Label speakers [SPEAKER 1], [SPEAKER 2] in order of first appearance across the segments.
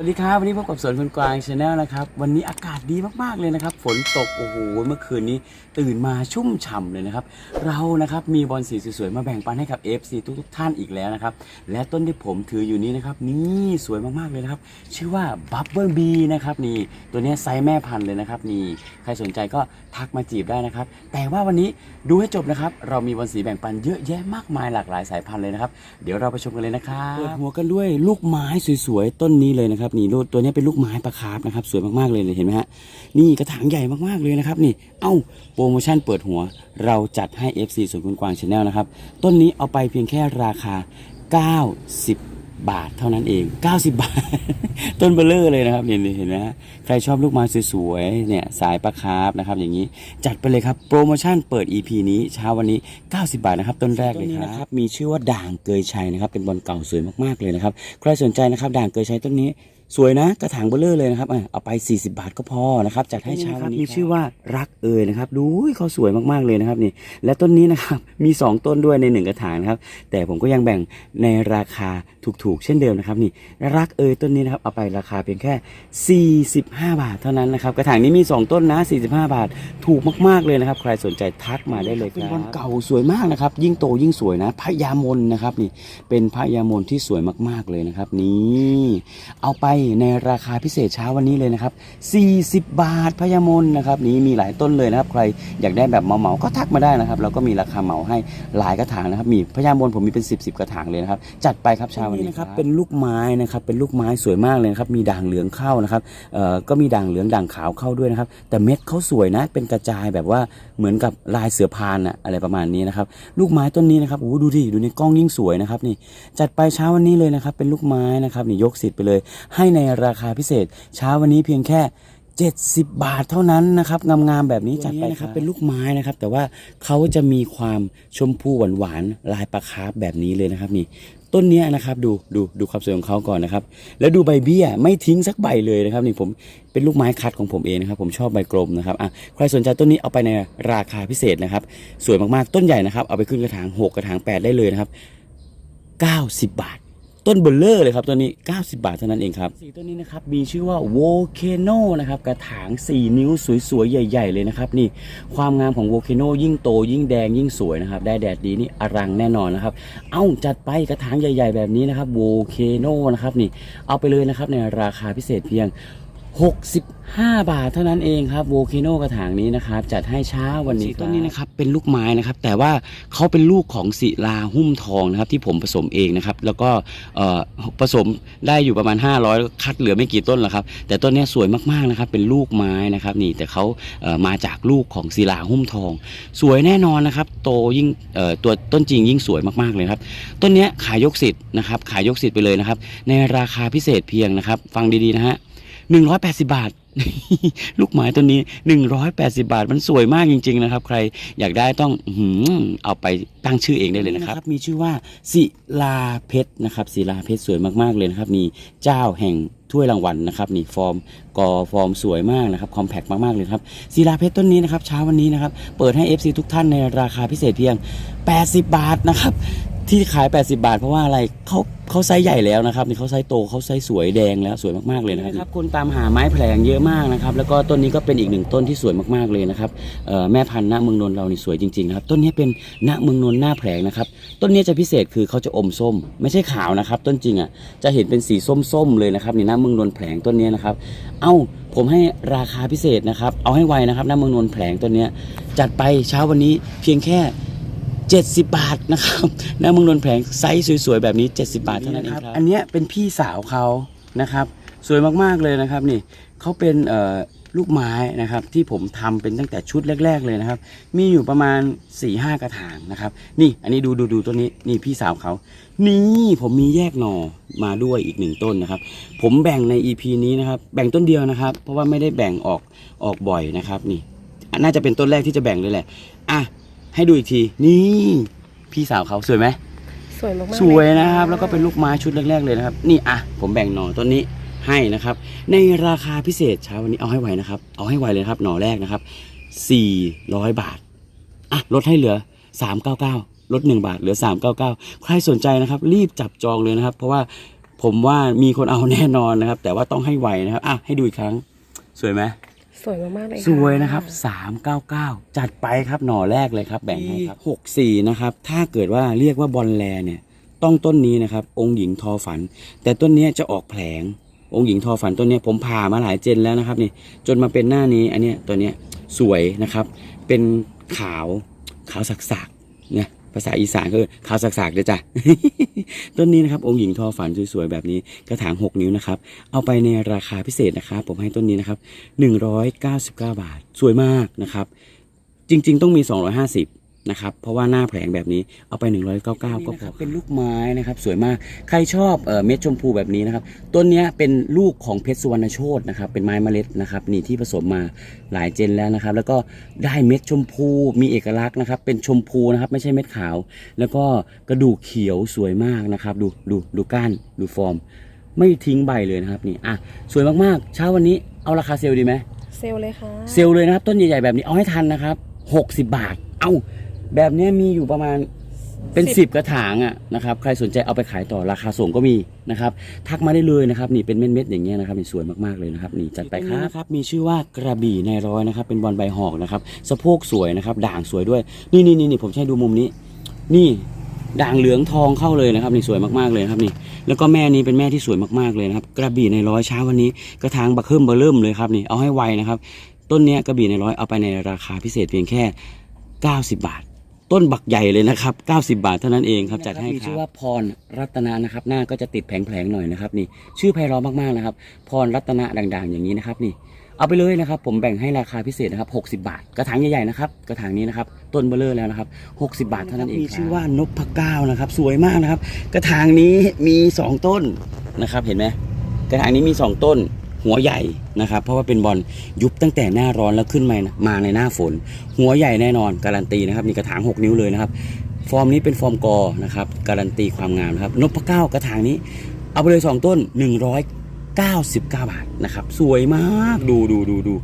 [SPEAKER 1] สวัสดีครับวันนี้พบกับสวนคุณกวางชาแนลนะครับวันนี้อากาศดีมากๆเลยนะครับ ฝนตกโอ้โหเมื่อคืนนี้ตื่นมาชุ่มฉ่ำเลยนะครับ เรานะครับมีบอลสีสวยๆมาแบ่งปันให้กับ FC ทุกๆท่านอีกแล้วนะครับ และต้นที่ผมถืออยู่นี้นะครับ นี่สวยมากๆเลยนะครับ ชื่อว่า Bubble Bee นะครับนี่ตัวนี้ไซส์แม่พันธุ์เลยนะครับนี่ใครสนใจก็ทักมาจีบได้นะครับ แต่ว่าวันนี้ดูให้จบนะครับ เรามีบอลสีแบ่งปันเยอะแยะมากมายหลากหลายสายพันธุ์เลยนะครับ เดี๋ยวเราไปชมกันเลยนะครับเปิดหัวกันด้วยลูกไม้สวยๆต้นนี้เลยนะครับนี่ลูกตัวนี้เป็นลูกไม้ปลาคาร์ฟนะครับสวยมากๆเลยเห็นไหมฮะนี่กระถางใหญ่มากๆเลยนะครับนี่เอ้าโปรโมชั่นเปิดหัว เราจัดให้ FC สวนคุณกวางชาแนลนะครับต้นนี้เอาไปเพียงแค่ราคา 90บาทเท่านั้นเอง 90 บาท ต้นเบลเลอร์เลยนะครับนี่เห็นไหมฮะใครชอบลูกไม้สวยๆเนี่ยสายปลาคาร์ฟนะครับอย่างนี้จัดไปเลยครับโปรโมชั่นเปิด EP นี้เช้าวันนี้ 90 บาทนะครับต้นแรกเลยครับมีชื่อว่าด่างเกยชัยนะครับเป็นบอลเก่าสวยมากๆเลยนะครับใครสนใจนะครับด่างเกยชัยต้นนี้ สวยนะกระถางเบลเลอร์เลยนะครับอะเอาไป 40 บาทก็พอนะครับจัดให้เช้าวันนี้มีชื่อว่ารักเอ่ยนะครับดูเขาสวยมากๆเลยนะครับนี่ และต้นนี้นะครับมี 2 ต้นด้วยใน 1 กระถางนะครับแต่ผมก็ยังแบ่งในราคา ถูกๆ เช่นเดิมนะครับนี่รักเอ่ยต้นนี้นะครับเอาไปราคาเพียงแค่ 45 บาทเท่านั้นนะครับกระถางนี้มี 2 ต้นนะ 45 บาท ถูกมากๆเลยนะครับ ใครสนใจทักมาได้เลยครับเป็นบอลเก่าสวยมากนะครับ ยิ่งโตยิ่งสวยนะพญามนนะครับนี่เป็นพญามนที่สวยมากๆเลยนะครับ นี่เอาไปในราคาพิเศษเช้าวันนี้เลยนะครับ 40 บาทพญามนนะครับนี้มีหลายต้นเลยนะครับใครอยากได้แบบเหมาๆก็ทักมาได้นะครับเราก็มีราคาเหมาให้หลายกระถางนะครับมีพญามนผมมีเป็น 10บสกระถางเลยนะครับจัดไปครับเช้าวันนี้นะครับเป็นลูกไม้นะครับเป็นลูกไม้สวยมากเลยนะครับมีด่างเหลืองเข้านะครับเอ่อก็มีด่างเหลืองด่างขาวเข้าด้วยนะครับ แต่เม็ดเขาสวยนะเป็นกระจายแบบว่าเหมือนกับลายเสือพานอะอะไรประมาณนี้นะครับลูกไม้ต้นนี้นะครับโอ้โหดูดิดูในกล้องยิ่งสวยนะครับนี่จัดไปเช้าวันนี้เลยนะครับเป็นลูกไม้นะครับนี่ยกสิทธิ์ไปเลย ให้ในราคาพิเศษเช้าวันนี้เพียงแค่ 70 บาทเท่านั้นนะครับงามๆแบบนี้จัดไปนะครับเป็นลูกไม้นะครับ แต่ว่าเขาจะมีความชมพูหวานๆลายปลาคาร์ฟแบบนี้เลยนะครับนี่ต้นเนี้ยนะครับดูดูดูความสวยของเขาก่อนนะครับ แล้วดูใบเบี้ยไม่ทิ้งสักใบเลยนะครับนี่ผมเป็นลูกไม้คัดของผมเองนะครับผมชอบใบกลมนะครับอะใครสนใจต้นนี้เอาไปในราคาพิเศษนะครับ สวยมากๆต้นใหญ่นะครับ เอาไปขึ้นกระถาง 6 กระถาง 8 ได้เลยนะครับ 90 บาท ต้นเบลเลอร์เลยครับตัวนี้ 90 บาทเท่านั้นเองครับสีตัวนี้นะครับมีชื่อว่าโวเคโนนะครับกระถาง 4 นิ้วสวยๆ ใหญ่ ๆ เลยนะครับนี่ความงามของโวเคโนยิ่งโตยิ่งแดงยิ่งสวยนะครับได้แดดดีนี่อรังแน่นอนนะครับ เอ้าจัดไปกระถางใหญ่ ๆ แบบนี้นะครับโวเคโนนะครับนี่เอาไปเลยนะครับในราคาพิเศษเพียง 65 บาทเท่านั้นเองครับโวคโนกระถางนี้นะครับ จัดให้เช้าวันนี้ต้นนี้นะครับเป็นลูกไม้นะครับ แต่ว่าเขาเป็นลูกของศิลาหุ้มทองนะครับที่ผมผสมเองนะครับ แล้วก็ผสมได้อยู่ประมาณ 500 คัดเหลือไม่กี่ต้นหรอกครับ แต่ต้นนี้สวยมากๆนะครับ เป็นลูกไม้นะครับนี่แต่เขามาจากลูกของศิลาหุ้มทอง สวยแน่นอนนะครับ โตยิ่งตัวต้นจริงยิ่งสวยมากๆเลยครับต้นนี้ขายยกสิทธิ์นะครับขายยกสิทธิ์ไปเลยนะครับในราคาพิเศษเพียงนะครับ ฟังดีๆนะฮะ 180บาท ลูกไม้ต้นนี้180บาท มันสวยมากจริง ๆ นะครับ ใครอยากได้ต้องอื้อหือเอาไปตั้งชื่อเองได้เลยนะครับ มีชื่อว่าศิลาเพชรนะครับศิลาเพชรสวยมากๆเลยนะครับนี่เจ้าแห่งถ้วยรางวัลนะครับนี่ฟอร์มกอฟอร์มสวยมากนะครับคอมแพคมาก ๆ เลยครับศิลาเพชรต้นนี้นะครับเช้าวันนี้นะครับ เปิดให้ FC ทุกท่านในราคาพิเศษเพียง 80 บาทนะครับ ที่ขาย 80 บาท เพราะว่าอะไรเขาเขาไซส์ใหญ่แล้วนะครับนี่เขาไซส์โตเขาไซส์สวยแดงแล้วสวยมากๆเลยนะครับ คนตามหาไม้แผลงเยอะมากนะครับ แล้วก็ต้นนี้ก็เป็นอีกหนึ่งต้นที่สวยมากๆเลยนะครับเอ่อแม่พันธุ์ณเมืองนนท์เรานี่สวยจริงๆนะครับต้นนี้เป็นณเมืองนนท์หน้าแผลงนะครับต้นนี้จะพิเศษคือเขาจะอมส้ม ไม่ใช่ขาวนะครับ ต้นจริงอะจะเห็นเป็นสีส้มๆเลยนะครับนี่ณเมืองนนท์แผลงต้นนี้นะครับ เอ้าผมให้ราคาพิเศษนะครับเอาให้ไวนะครับณเมืองนนท์แผลงต้นเนี้ยจัดไปเช้าวันนี้เพียงแค่ 70 บาทนะครับหน้าเมืองนนท์แผลงไซส์สวยๆ แบบนี้ 70 บาทเท่านั้นเองครับ อันเนี้ยเป็นพี่สาวเขานะครับ สวยมากๆเลยนะครับนี่เขาเป็นเอ่อลูกไม้นะครับ ที่ผมทำเป็นตั้งแต่ชุดแรก ๆ เลยนะครับ มีอยู่ประมาณ4ี่ห้ากระถางนะครับ นี่อันนี้ดูดูดูต้นนี้นี่พี่สาวเขา นี่ผมมีแยกหน่อมาด้วยอีกหนึ่งต้นนะครับ ผมแบ่งใน EP นี้นะครับ แบ่งต้นเดียวนะครับ เพราะว่าไม่ได้แบ่งออกออกบ่อยนะครับนี่ น่าจะเป็นต้นแรกที่จะแบ่งเลยแหละ อะ ให้ดูอีกที นี่พี่สาวเขาสวยไหม
[SPEAKER 2] สวยมากๆ
[SPEAKER 1] สวย
[SPEAKER 2] เลย
[SPEAKER 1] นะครับ แล้วก็เป็นลูกไม้ชุดแรกๆเลยนะครับ นี่อะผมแบ่งหน่อต้นนี้ให้นะครับ ในราคาพิเศษเช้าวันนี้เอาให้ไวนะครับ เอาให้ไวเลยนะครับหน่อแรกนะครับ400 บาทอะลดให้เหลือ 399ลด1บาทเหลือ 399 ใครสนใจนะครับ รีบจับจองเลยนะครับ เพราะว่าผมว่ามีคนเอาแน่นอนนะครับ แต่ว่าต้องให้ไวนะครับอะให้ดูอีกครั้งสวยไหม
[SPEAKER 2] สวยมากๆเลย
[SPEAKER 1] สวยนะครับ 399 จัดไปครับหน่อแรกเลยครับ แบ่งให้ครับ64 นะครับ ถ้าเกิดว่าเรียกว่าบอลแลเนี่ยต้องต้นนี้นะครับ องค์หญิงทอฝัน แต่ต้นเนี้ยจะออกแผลง องค์หญิงทอฝันต้นเนี้ยผมผ่ามาหลายเจนแล้วนะครับนี่จนมาเป็นหน้านี้อันเนี้ยตัวเนี้ยสวยนะครับ เป็นขาวขาวสักๆเนี่ยภาษาอีสานก็คือขาวสักๆเลยจ้ะต้นนี้นะครับองค์หญิงทอฝันสวยๆแบบนี้กระถาง 6 นิ้วนะครับ เอาไปในราคาพิเศษนะครับ ผมให้ต้นนี้นะครับ 199 บาท สวยมากนะครับ จริง ๆ ต้องมี 250 นะครับ เพราะว่าหน้าแผลงแบบนี้เอาไป 199 ก็พอเป็นลูกไม้นะครับ สวยมากใครชอบเอ่อเม็ดชมพูแบบนี้นะครับต้นเนี้ยเป็นลูกของเพชรสุวรรณโชตนะครับเป็นไม้เมล็ดนะครับนี่ที่ผสมมาหลายเจนแล้วนะครับ แล้วก็ได้เม็ดชมพูมีเอกลักษณ์นะครับ เป็นชมพูนะครับไม่ใช่เม็ดขาว แล้วก็กระดูกเขียวสวยมากนะครับ ดูดูดูก้านดูฟอร์ม ไม่ทิ้งใบเลยนะครับนี่อะสวยมากๆ เช้าวันนี้เอาราคาเซลล์ดีไหม
[SPEAKER 2] เซลลเลยค่ะ
[SPEAKER 1] เซลล์เลยนะครับ ต้นใหญ่ๆแบบนี้เอาให้ทันนะครับ 60 บาท เอา แบบเนี้ยมีอยู่ประมาณเป็น
[SPEAKER 2] สิบ
[SPEAKER 1] 10 กระถางอะนะครับใครสนใจเอาไปขายต่อราคาส่งก็มีนะครับทักมาได้เลยนะครับนี่เป็นเม็ดๆอย่างเงี้ยนะครับนี่สวยมากๆเลยนะครับนี่จัดไปครับนะครับมีชื่อว่ากระบี่ในร้อยนะครับ เป็นบอลใบหอกนะครับ สะโพกสวยนะครับ ด่างสวยด้วย นี่นี่นี่นี่ผมใช้ดูมุมนี้ นี่ด่างเหลืองทองเข้าเลยนะครับ นี่สวยมากๆเลยนะครับนี่ แล้วก็แม่นี้เป็นแม่ที่สวยมากๆเลยนะครับ กระบี่ในร้อยเช้าวันนี้กระถางบักเพิ่มเบอร์เริ่มเลยครับนี่เอาให้ไวนะครับ ต้นเนี้ยกระบี่ในร้อยเอาไปในราคาพิเศษเพียงแค่ 90 บาท ต้นบักใหญ่เลยนะครับ 90 บาทเท่านั้นเองครับจัดให้มีชื่อว่าพรรัตนานะครับ หน้าก็จะติดแผลงๆหน่อยนะครับนี่ ชื่อไพเราะมากๆนะครับ พรรัตนาด่างๆ อย่างนี้นะครับนี่ เอาไปเลยนะครับ ผมแบ่งให้ราคาพิเศษนะครับ60 บาท กระถางใหญ่ๆนะครับกระถางนี้นะครับต้นเบลเลอร์แล้วนะครับ60 บาทเท่านั้นเองมีชื่อว่านพเก้านะครับ สวยมากนะครับ กระถางนี้มี 2 ต้นนะครับ เห็นไหมกระถางนี้มี 2 ต้น หัวใหญ่นะครับ เพราะว่าเป็นบอลยุบตั้งแต่หน้าร้อนแล้วขึ้นมามาในหน้าฝน หัวใหญ่แน่นอนการันตีนะครับนี่กระถาง 6 นิ้วเลยนะครับ ฟอร์มนี้เป็นฟอร์มกอนะครับการันตีความงามนะครับนพเก้ากระถางนี้ เอาไปเลย 2 ต้น 199 บาทนะครับ สวยมากดูดูดูดู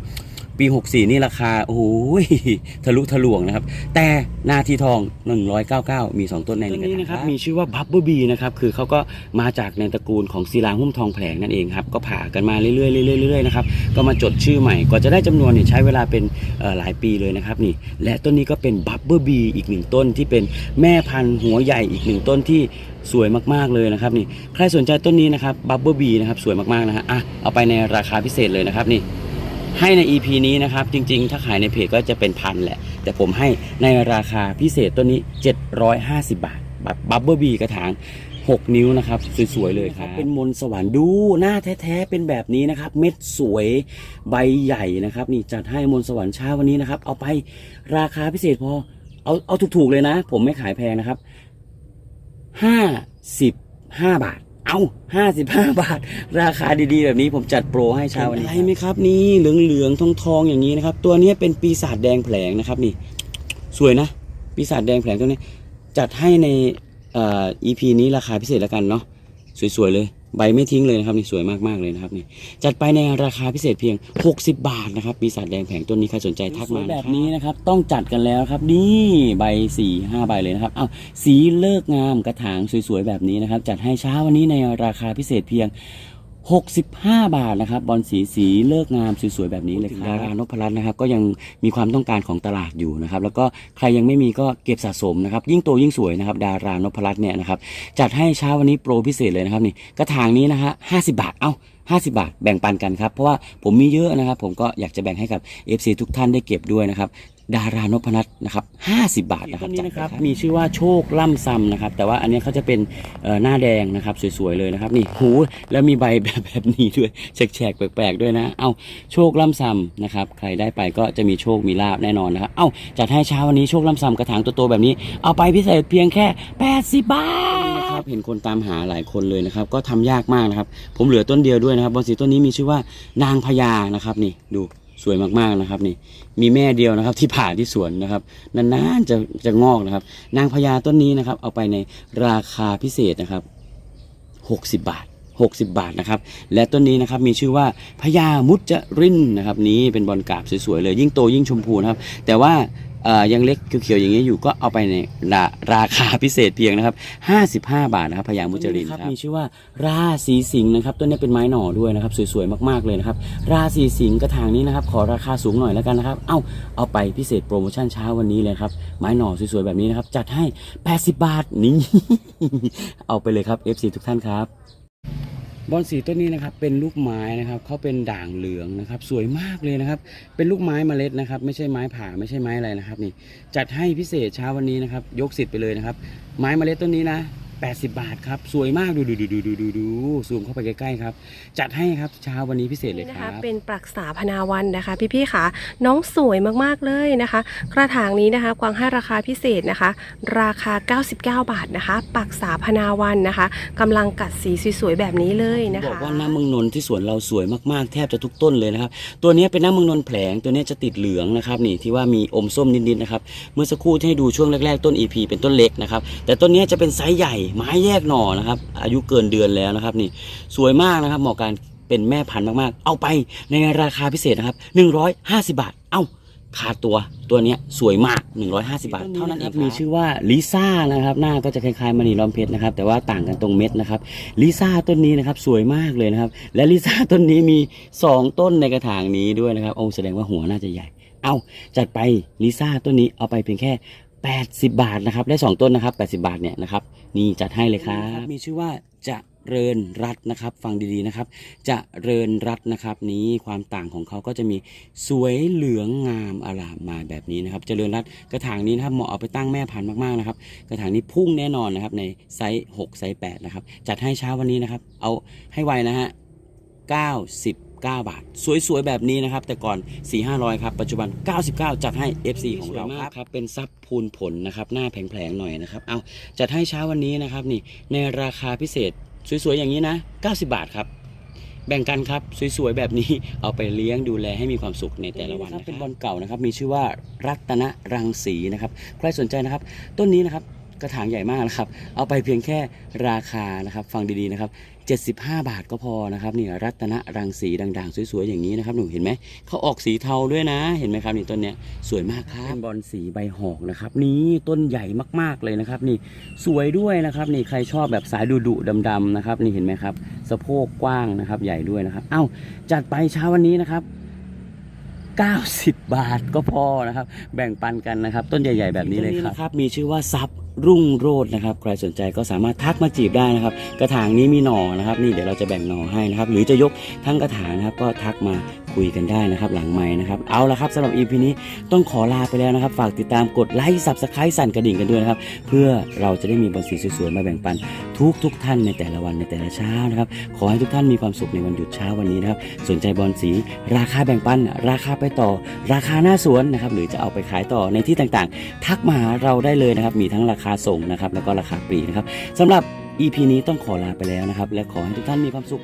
[SPEAKER 1] ปี 64 นี่ราคา โอ้ยทะลุทะลวงนะครับ แต่นาทีทอง 199 มี 2 ต้นในหนึ่งกระถางนะครับ มีชื่อว่าบับเบิลบีนะครับ คือเขาก็มาจากในตระกูลของศิลาหุ้มทองแผลงนั่นเองครับ ก็ผ่ากันมาเรื่อยๆเรื่อยๆเรื่อยๆนะครับ ก็มาจดชื่อใหม่ กว่าจะได้จำนวนเนี่ยใช้เวลาเป็นหลายปีเลยนะครับนี่ และต้นนี้ก็เป็นบับเบิลบีอีกหนึ่งต้นที่เป็นแม่พันธุ์หัวใหญ่อีกหนึ่งต้นที่สวยมากๆเลยนะครับนี่ ใครสนใจต้นนี้นะครับบับเบิลบีนะครับสวยมากๆนะฮะ อะเอาไปในราคาพิเศษเลยนะครับนี่ ให้ใน EP นี้นะครับ จริงๆ ถ้าขายในเพจก็จะเป็นพันแหละ แต่ผมให้ในราคาพิเศษต้นนี้ 750 บาท แบบบับเบิลบีกระถาง 6 นิ้วนะครับ สวย ๆ เลยครับ เป็นมนสวรรค์ดูหน้าแท้ ๆ เป็นแบบนี้นะครับ เม็ดสวยใบใหญ่นะครับ นี่จัดให้มนสวรรค์เช้าวันนี้นะครับ เอาไปราคาพิเศษพอ เอาเอาถูก ๆ เลยนะ ผมไม่ขายแพงนะครับ 55 บาท เอา55บาท ราคาดีๆ แบบนี้ผมจัดโปรให้เช้าวันนี้อะไรไหมครับนี่เหลืองๆทองๆอย่างนี้นะครับ ตัวนี้เป็นปีศาจแดงแผลงนะครับนี่ สวยนะ ปีศาจแดงแผลงตัวนี้ จัดให้ในเอ่อ EP นี้ราคาพิเศษแล้วกันเนาะสวยๆเลย ใบไม่ทิ้งเลยนะครับนี่สวยมากๆเลยนะครับนี่จัดไปในราคาพิเศษเพียง 60 บาทนะครับปีศาจแดงแผงต้นนี้ใครสนใจทักมาแบบนี้นะครับต้องจัดกันแล้วครับนี่ใบสี่ห้าใบเลยนะครับเอาสีเลิกงามกระถางสวยๆแบบนี้นะครับจัดให้เช้าวันนี้ในราคาพิเศษเพียง 65 บาทนะครับบอลสีสีเลิกงามสวยๆแบบนี้เลยครับดารานพรัตน์นะครับก็ยังมีความต้องการของตลาดอยู่นะครับแล้วก็ใครยังไม่มีก็เก็บสะสมนะครับยิ่งโตยิ่งสวยนะครับดารานพรัตน์เนี่ยนะครับจัดให้เช้าวันนี้โปรพิเศษเลยนะครับนี่กระถางนี้นะฮะห้าสิบาทเอ้าห้าสิบาทแบ่งปันกันครับ เพราะว่าผมมีเยอะนะครับ ผมก็อยากจะแบ่งให้กับ FC ทุกท่านได้เก็บด้วยนะครับ ดารานพนัทนะครับห้าสิบาทนะครับนี้นะครับมีชื่อว่าโชคล่ำซำนะครับ แต่ว่าอันนี้เขาจะเป็นเอ่อหน้าแดงนะครับสวยๆเลยนะครับนี่หูแล้วมีใบแบบแบบนี้ด้วยแฉกๆแปลกๆด้วยนะ เอ้าโชคล่ำซำนะครับใครได้ไปก็จะมีโชคมีลาบแน่นอนนะครับเอ้าจัดให้เช้าวันนี้โชคล่ำซำกระถางโตๆแบบนี้ เอาไปพิเศษเพียงแค่ 80 บาทนะครับเห็นคนตามหาหลายคนเลยนะครับ ก็ทำยากมากนะครับ ผมเหลือต้นเดียวด้วยนะครับบอนสีต้นนี้มีชื่อว่านางพญานะครับนี่ดู สวยมากๆนะครับ นี่มีแม่เดียวนะครับ ที่ผ่าที่สวนนะครับนานๆจะจะงอกนะครับ นางพญาต้นนี้นะครับ เอาไปในราคาพิเศษนะครับ 60 บาท 60 บาทนะครับ และต้นนี้นะครับมีชื่อว่าพญามุจจรินนะครับ นี้เป็นบอลกาบสวยๆเลยยิ่งโตยิ่งชมพูนะครับ แต่ว่า ยังเล็กเขียวๆอย่างนี้ยอยู่ก็เอาไปในราราคาพิเศษเพียงนะครับ 55 บาทนะครับพญามุจรินครับมีชื่อว่าราศีสิงห์นะครับต้นนี้เป็นไม้หน่อด้วยนะครับสวยๆมากๆเลยนะครับราศีสิงห์กระถางนี้นะครับขอราคาสูงหน่อยแล้วกันนะครับ เอ้าเอาไปพิเศษโปรโมชั่นเช้าวันนี้เลยครับไม้หน่อสวยๆแบบนี้นะครับจัดให้ 80 บาทนี่เอาไปเลยครับ FC ทุกท่านครับ บอนสีต้นนี้นะครับเป็นลูกไม้นะครับเขาเป็นด่างเหลืองนะครับ สวยมากเลยนะครับ เป็นลูกไม้เมล็ดนะครับ ไม่ใช่ไม้ผ่าไม่ใช่ไม้อะไรนะครับนี่จัดให้พิเศษเช้าวันนี้นะครับ ยกสิทธิ์ไปเลยนะครับ ไม้เมล็ดต้นนี้นะ 80 บาทครับ สวยมากดูดูดูดูดูดูดูซูมเข้าไปใกล้ๆครับ จัดให้ครับเช้าวันนี้พิเศษเลย
[SPEAKER 2] นี่
[SPEAKER 1] ค
[SPEAKER 2] นะคะ
[SPEAKER 1] รับ
[SPEAKER 2] เป็นปรักษาพนาวันนะคะ พี่ๆค่ะน้องสวยมากๆเลยนะคะ กระถางนี้นะคะกวางให้ราคาพิเศษนะคะ ราคา 99 บาทนะคะปรักษาพนาวันนะคะกำลังกัดสีสวยๆแบบนี้เลยนะคะ
[SPEAKER 1] บอกว่าน้ำเมืองนนท์ที่สวนเราสวยมากๆ แทบจะทุกต้นเลยนะครับ ตัวนี้เป็นน้ำเมืองนนท์แผลงตัวนี้จะติดเหลืองนะครับนี่ที่ว่ามีอมส้มนิดๆนะครับ เมื่อสักครู่ที่ให้ดูช่วงแรกๆต้น EP เป็นต้นเล็กนะครับ แต่ต้นนี้จะเป็นไซส์ใหญ่ไม้แยกหน่อนะครับ อายุเกินเดือนแล้วนะครับนี่สวยมากนะครับเหมาะการเป็นแม่พันธุ์มากๆ เอาไปในราคาพิเศษนะครับ 150 บาท เอ้าขาดตัวตัวเนี้ยสวยมาก 150 บาท เท่านั้นเองมีชื่อว่าลิซ่านะครับหน้าก็จะคล้ายๆมณีล้อมเพชรนะครับแต่ว่าต่างกันตรงเม็ดนะครับลิซ่าต้นนี้นะครับสวยมากเลยนะครับ และลิซ่าต้นนี้มี 2 ต้นในกระถางนี้ด้วยนะครับโอ้แสดงว่าหัวน่าจะใหญ่ เอาจัดไปลิซ่าต้นนี้เอาไปเพียงแค่ 80 บาทนะครับได้ 2 ต้นนะครับ 80 บาทเนี่ยนะครับนี่จัดให้เลยครับมีชื่อว่าจะเริญรัตนะครับ ฟังดีๆนะครับ จะเริญรัตนะครับ นี้ความต่างของเขาก็จะมีสวยเหลืองงามอลามมาแบบนี้นะครับเจริญรัตกระถางนี้นะครับเหมาะเอาไปตั้งแม่พันธุ์มากๆนะครับ กระถางนี้พุ่งแน่นอนนะครับ ในไซส์6ไซส์8นะครับจัดให้เช้าวันนี้นะครับ เอาให้ไวนะฮะ99 บาท สวยๆ แบบนี้นะครับ แต่ก่อน 4 500 ครับ ปัจจุบัน 99 จัดให้ FC ของเราครับ เป็นซับพูนผลนะครับ หน้าแผลงๆ หน่อยนะครับ เอาจัดให้เช้าวันนี้นะครับนี่ในราคาพิเศษสวยๆ อย่างนี้นะ 90 บาทครับแบ่งกันครับ สวยๆ แบบนี้เอาไปเลี้ยงดูแลให้มีความสุขในแต่ละวันนะครับเป็นบอลเก่านะครับ มีชื่อว่ารัตนรังสีนะครับ ใครสนใจนะครับ ต้นนี้นะครับ กระถางใหญ่มากนะครับ เอาไปเพียงแค่ราคานะครับฟังดีๆนะครับ 75 บาทก็พอนะครับนี่รัตนรังสีด่างๆ สวยๆ อย่างนี้นะครับหนูเห็นไหมเขาออกสีเทาด้วยนะ เห็นไหมครับนี่ต้นเนี้ยสวยมากครับเป็นบอลสีใบหอกนะครับนี่ต้นใหญ่มากๆเลยนะครับ นี่สวยด้วยนะครับ นี่ใครชอบแบบสายดุๆดำๆนะครับนี่เห็นไหมครับสะโพกกว้างนะครับ ใหญ่ด้วยนะครับ เอ้าจัดไปเช้าวันนี้นะครับ90 บาทก็พอนะครับ แบ่งปันกันนะครับ ต้นใหญ่ ๆ แบบนี้เลยครับ มีชื่อว่าซับ รุ่งโรจน์นะครับ ใครสนใจก็สามารถทักมาจีบได้นะครับ กระถางนี้มีหน่อนะครับ นี่เดี๋ยวเราจะแบ่งหน่อให้นะครับ หรือจะยกทั้งกระถางนะครับก็ทักมา คุยกันได้นะครับ หลังไม้นะครับ เอาละครับสำหรับ EP นี้ต้องขอลาไปแล้วนะครับ ฝากติดตามกดไลค์สับสไครต์สั่นกระดิ่งกันด้วยนะครับ เพื่อเราจะได้มีบอลสีสวยๆมาแบ่งปันทุกทุกท่านในแต่ละวันในแต่ละเช้านะครับ ขอให้ทุกท่านมีความสุขในวันหยุดเช้าวันนี้นะครับ สนใจบอลสี ราคาแบ่งปัน ราคาไปต่อ ราคาหน้าสวนนะครับ หรือจะเอาไปขายต่อในที่ต่างๆ ทักมาหาเราได้เลยนะครับ มีทั้งราคาส่งนะครับ แล้วก็ราคาปลีนะครับสำหรับ EP นี้ต้องขอลาไปแล้วนะครับ และขอให้ทุกท่านมีความสุข